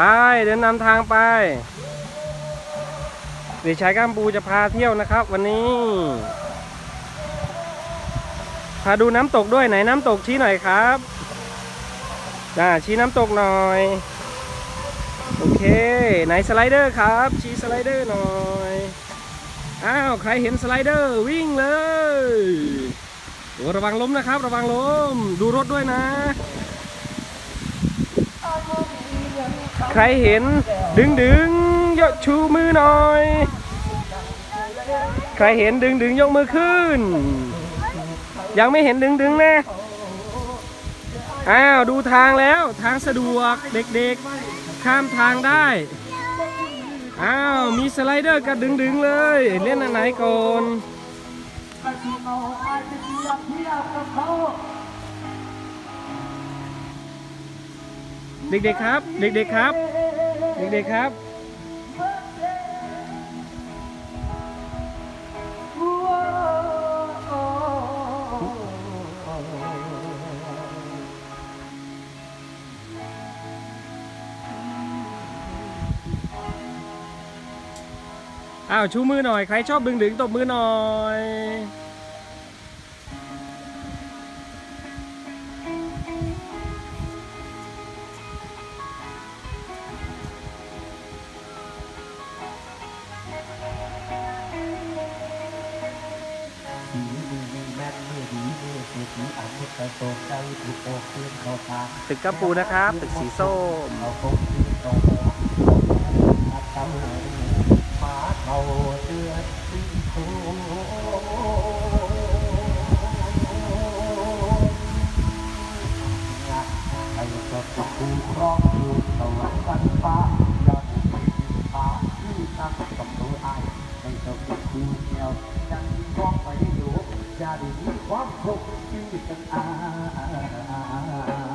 ไปเดินนำทางไปเด็กชายก้ามปูจะพาเที่ยวนะครับ วันนี้ พาดูน้ำตกด้วยไหนน้ำตกชี้หน่อยครับจ้าชี้น้ำตกหน่อย โอเค ไหนสไลเดอร์ครับ ชี้สไลเดอร์หน่อยอ้าวใครเห็นสไลเดอร์วิ่งเลยระวังล้มนะครับ ระวังล้มดูรถด้วยนะ ใครเห็น ดึงดึงยกชูมือหน่อย ใครเห็นดึงดึงยกมือขึ้น ยังไม่เห็นดึงดึงนะอ้าวดูทางแล้วทางสะดวกเด็กๆ ข้ามทางได้ อ้าวมีสไลเดอร์กับดึงดึงเลย เล่นอันไหนก่อน เด็กๆครับ เด็กๆครับ เด็กๆครับ อ้าวชูมือหน่อย ใครชอบดึงดึงตบมือหน่อย แม่นมือดีมือสีสีอันมุตตะโตใจถูกโตขึ้นเขาตาตึกกระปูนะครับ ตึกสีส้มเขาคงขึ้นโตอัดเต้าหมาเขาเดือดสีโตใครก็จะคู่ครองอยู่ตลอดวันฟ้าอย่าถูกไม่ดีฟ้าที่นั่งกับตัวไอ้ไม่ต้องจะคู่แนวาด้มีความสุขชีวิตกันอา